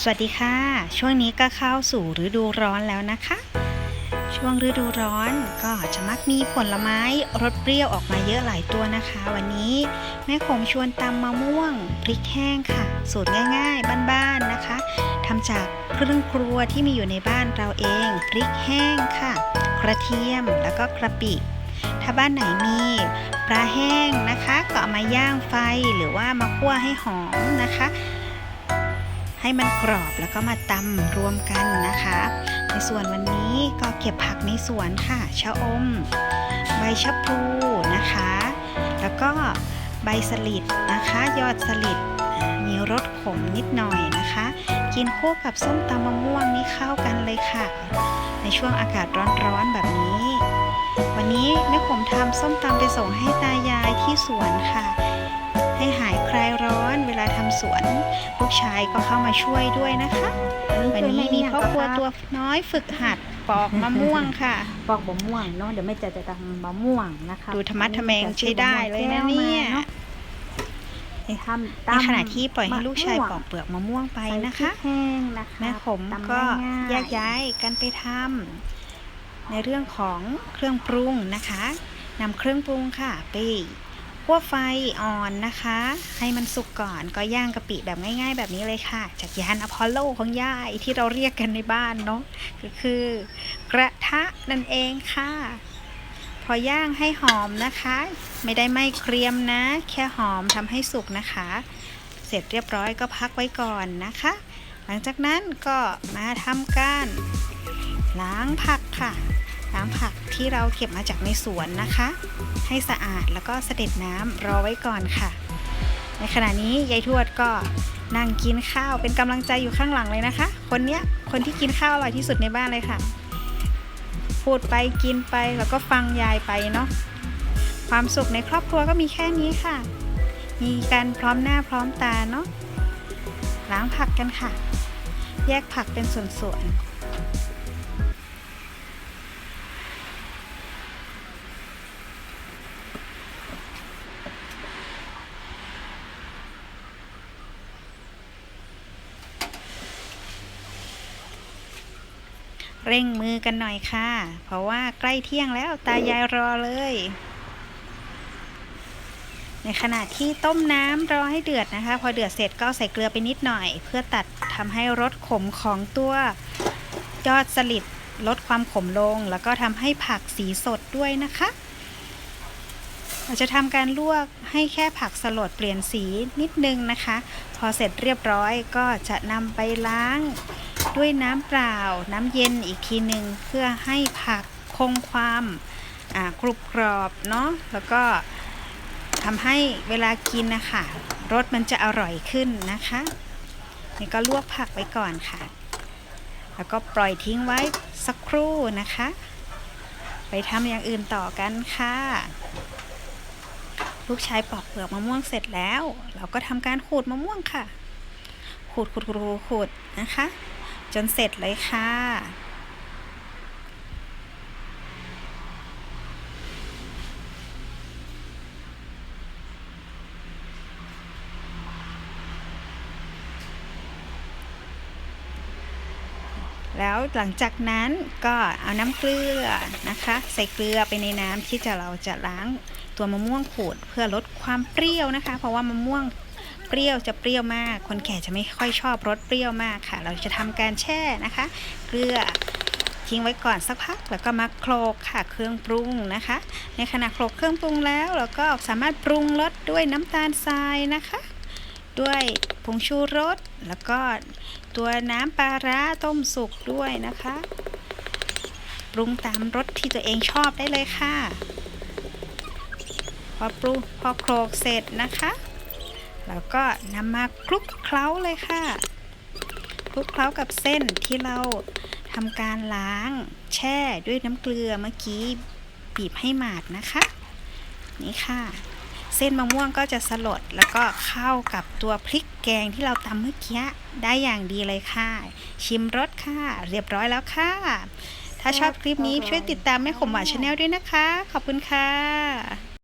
สวัสดีค่ะ ช่วงนี้ก็เข้าสู่ฤดูร้อนแล้วนะคะ ช่วงฤดูร้อนก็จะมักมีผลไม้รสเปรี้ยวออกมาเยอะหลายตัวนะคะ วันนี้แม่คงชวนตำมะม่วงพริกแห้งค่ะ สูตรง่ายๆ บ้านๆนะคะทำจากเครื่องครัวที่มีอยู่ในบ้านเราเองพริกแห้งค่ะ กระเทียมแล้วก็กระปิถ้าบ้านไหนมีปลาแห้งนะคะ ก็เอามาย่างไฟหรือว่ามาคั่วให้หอมนะคะ ให้มันกรอบแล้วก็มาตำรวมกันนะคะ ในส่วนวันนี้ก็เก็บผักในสวนค่ะ ชะอม ใบชะพลูนะคะ แล้วก็ใบสลิดนะคะ ยอดสลิดมีรสขมนิดหน่อยนะคะ กินคู่กับส้มตำมะม่วงนี่เข้ากันเลยค่ะ ในช่วงอากาศร้อนๆแบบนี้ วันนี้แม่ผมทำส้มตำไปส่งให้ตายายที่สวนค่ะ ให้หายคลายร้อน เวลาทำสวน ลูกชายก็เข้ามาช่วยด้วยนะคะ วันนี้มีพ่อครัวตัวน้อยฝึกหัดปอกมะม่วงค่ะ ปอกบะม่วงเนาะเดี๋ยวแม่จะจะทำบะม่วงนะคะดูธรรมะทแมงใช้ได้เลยนะเนี่ยทำในขณะที่ปล่อยให้ลูกชายปอกเปลือกมะม่วงไปนะคะใส่พริกแห้งนะคะแม่ผมตำก็ง่ายๆแยกย้ายกันไปทำในเรื่องของเครื่องปรุงนะคะนำเครื่องปรุงค่ะไป คั่วไฟอ่อนนะคะ ให้มันสุกก่อนก็ย่างกะปิแบบง่าย ๆ แบบนี้เลยค่ะ จากยานอพอลโลของย่ายที่เราเรียกกันในบ้านเนาะก็คือกระทะนั่นเองค่ะ พอย่างให้หอมนะคะ ไม่ได้ไหม้เกรียมนะ แค่หอมทำให้สุกนะคะ เสร็จเรียบร้อยก็พักไว้ก่อนนะคะ หลังจากนั้นก็มาทำการล้างผักค่ะ ล้างผักที่เราเก็บมาจากในสวนนะคะ ให้สะอาดแล้วก็เสด็จน้ำรอไว้ก่อนค่ะ ในขณะนี้ยายทวดก็นั่งกินข้าวเป็นกำลังใจอยู่ข้างหลังเลยนะคะ คนเนี้ยคนที่กินข้าวอร่อยที่สุดในบ้านเลยค่ะ พูดไปกินไปแล้วก็ฟังยายไปเนาะความสุขในครอบครัวก็มีแค่นี้ค่ะ มีการพร้อมหน้าพร้อมตาเนาะล้างผักกันค่ะ แยกผักเป็นส่วนๆ เร่งมือกันหน่อยค่ะ เพราะว่าใกล้เที่ยงแล้วตายายรอเลย ในขณะที่ต้มน้ำรอให้เดือดนะคะ พอเดือดเสร็จก็ใส่เกลือไปนิดหน่อย เพื่อตัดทำให้รสขมของตัวยอดสลิดลดความขมลง แล้วก็ทำให้ผักสีสดด้วยนะคะเราจะทำการลวกให้แค่ผักสลดเปลี่ยนสีนิดนึงนะคะ พอเสร็จเรียบร้อยก็จะนำไปล้าง ด้วยน้ำเปล่า น้ำเย็นอีกทีหนึ่งเพื่อให้ผักคงความกรุบกรอบเนาะแล้วก็ทำให้เวลากินนะคะรสมันจะอร่อยขึ้นนะคะนี่ก็ลวกผักไว้ก่อนค่ะ แล้วก็ปล่อยทิ้งไว้สักครู่นะคะ ไปทำอย่างอื่นต่อกันค่ะ ลูกชายปอกเปลือกมะม่วงเสร็จแล้ว เราก็ทำการขูดมะม่วงค่ะขูดขูดขูดขูดนะคะ จนเสร็จเลยค่ะ แล้วหลังจากนั้นก็เอาน้ำเกลือนะคะ ใส่เกลือไปในน้ำที่จะเราจะล้างตัวมะม่วงขูดเพื่อลดความเปรี้ยวนะคะ เพราะว่ามะม่วง เปรี้ยวจะเปรี้ยวมาก คนแก่จะไม่ค่อยชอบรสเปรี้ยวมากค่ะ เราจะทำการแช่นะคะ เกลือทิ้งไว้ก่อนสักพักแล้วก็มาโคลกค่ะเครื่องปรุงนะคะ ในขณะโคลกเครื่องปรุงแล้วเราก็สามารถปรุงรสด้วยน้ำตาลทรายนะคะ ด้วยผงชูรสแล้วก็ตัวน้ำปลาร้าต้มสุกด้วยนะคะ ปรุงตามรสที่ตัวเองชอบได้เลยค่ะ พอปรุงพอโคลกเสร็จนะคะ แล้วก็นำมาคลุกเคล้าเลยค่ะ คลุกเคล้ากับเส้นที่เราทำการล้างแช่ด้วยน้ำเกลือเมื่อกี้บีบให้หมาดนะคะ นี่ค่ะ เส้นมะม่วงก็จะสลดแล้วก็เข้ากับตัวพริกแกงที่เราตำเมื่อกี้ได้อย่างดีเลยค่ะ ชิมรสค่ะ เรียบร้อยแล้วค่ะ ถ้าชอบคลิปนี้ช่วยติดตามแม่ขมหวานชาแนลด้วยนะคะ ขอบคุณค่ะ